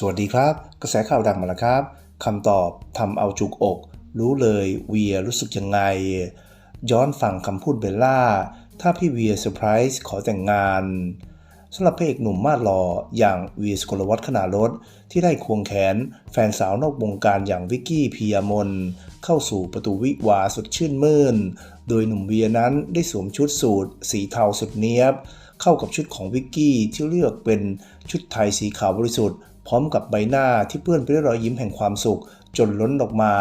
สวัสดีครับ กระแสข่าวดังมาแล้วครับคำตอบทำเอาจุกอก รู้เลยเวียรู้สึกยังไง ย้อนฟังคำพูดเบลล่า ถ้าพี่เวียเซอร์ไพรส์ขอแต่งงานสำหรับพระเอกหนุ่มมาดหล่ออย่างเวียสกลวัฒขนาดรถ ที่ได้ควงแขนแฟนสาวนอกวงการอย่างวิกกี้พียามน เข้าสู่ประตูวิวาห์สดชื่นมื่น โดยหนุ่มเวียนั้นได้สวมชุดสูทสีเทาสุดเนี้ยบ เข้ากับชุดของวิกกี้ที่เลือกเป็นชุดไทยสีขาวบริสุทธิ์ พร้อมกับใบหน้าที่เปื้อนไปด้วยรอยยิ้มแห่งความสุข จนล้นออกมา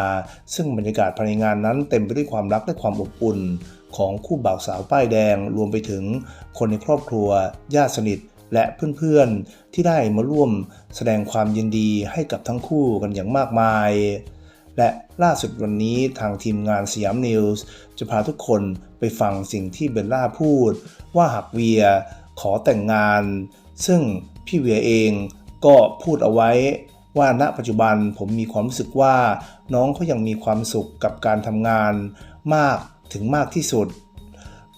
ซึ่งบรรยากาศภายในงานนั้นเต็มไปด้วยความรักและความอบอุ่น ของคู่บ่าวสาวป้ายแดง รวมไปถึงคนในครอบครัว ญาติสนิท และเพื่อนๆ ที่ได้มาร่วมแสดงความยินดีให้กับทั้งคู่กันอย่างมากมาย และล่าสุดวันนี้ทางทีมงานสยามนิวส์จะพาทุกคนไปฟังสิ่งที่เบลล่าพูด ว่าหากเวียขอแต่งงาน ซึ่งพี่เวียเอง ก็พูดเอาไว้ว่าณปัจจุบันผมมีความรู้สึกว่าน้องเขายังมีความสุขกับการทำงานมากถึงมากที่สุด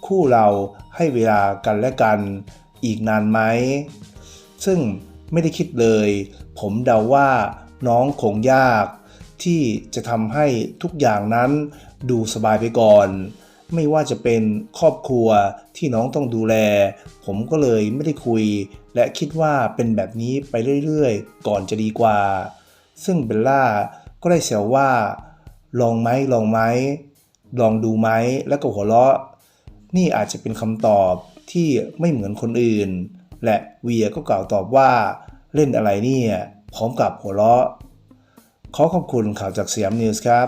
คู่เราให้เวลากันและกันอีกนานไหม ซึ่งไม่ได้คิดเลย ผมเดาว่าน้องคงยาก ที่จะทำให้ทุกอย่างนั้นดูสบายไปก่อน ไม่ว่าจะเป็นครอบครัวที่น้องต้องดูแล ผมก็เลยไม่ได้คุย และคิดว่าเป็นแบบนี้ไปเรื่อยๆ ก่อนจะดีกว่า ซึ่งเบลล่าก็ได้แซวว่า ลองไหมลองไหมลองดูไหมแล้วก็หัวเราะ นี่อาจจะเป็นคำตอบที่ไม่เหมือนคนอื่น และเวียก็กล่าวตอบว่า เล่นอะไรเนี่ย พร้อมกับหัวเราะ ขอขอบคุณข่าวจากสยามนิวส์ครับ